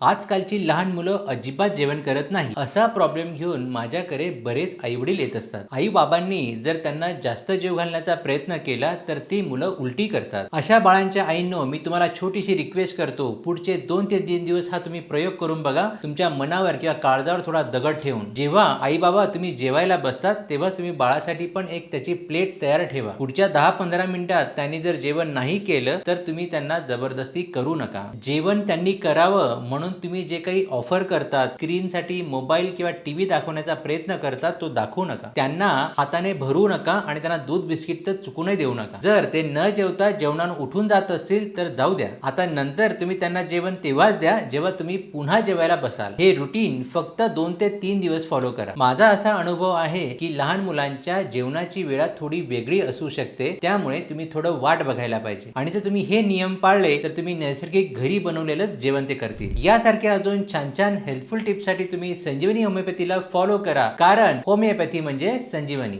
आजकालची लहान मुलं अजिबात जेवण करत नाही. असा प्रॉब्लेम घेऊन माझ्याकडे बरेच आईवडील येत असतात. आई बाबांनी जर त्यांना जास्त जेव घालण्याचा प्रयत्न केला तर ती मुलं उलटी करतात. अशा बाळांच्या आईंनो मी तुम्हाला छोटीशी रिक्वेस्ट करतो. पुढचे दोन ते तीन दिवस हा तुम्ही प्रयोग करून बघा. तुमच्या मनावर किंवा काळजावर थोडा दगड ठेवून. जेव्हा आई बाबा तुम्ही जेवायला बसतात तेव्हा तुम्ही बाळासाठी पण एक त्याची प्लेट तयार ठेवा. पुढच्या दहा पंधरा मिनिटात त्यांनी जर जेवण नाही केलं तर तुम्ही त्यांना जबरदस्ती करू नका. जेवण त्यांनी करावं म्हणून तुम्ही जे काही ऑफर करतात स्क्रीनसाठी मोबाईल किंवा टीव्ही दाखवण्याचा प्रयत्न करतात तो दाखवू नका. त्यांना हाताने भरू नका आणि त्यांना दूध बिस्किट तर चुकूनही देऊ नका. जर ते न जेवता जेवणानं उठून जात असतील तर जाऊ द्या. आता नंतर तुम्ही त्यांना जेवण तेव्हाच द्या जेव्हा तुम्ही पुन्हा जेवायला बसाल. हे रुटीन फक्त दोन ते तीन दिवस फॉलो करा. माझा असा अनुभव आहे की लहान मुलांच्या जेवणाची वेळा थोडी वेगळी असू शकते. त्यामुळे तुम्ही थोडं वाट बघायला पाहिजे. आणि जर तुम्ही हे नियम पाळले तर तुम्ही नैसर्गिक घरी बनवलेलंच जेवण ते करतील. या यासारख्या अजून छान छान हेल्पफुल टिप्ससाठी तुम्ही संजीवनी होमिओपॅथीला फॉलो करा. कारण होमिओपॅथी म्हणजे संजीवनी.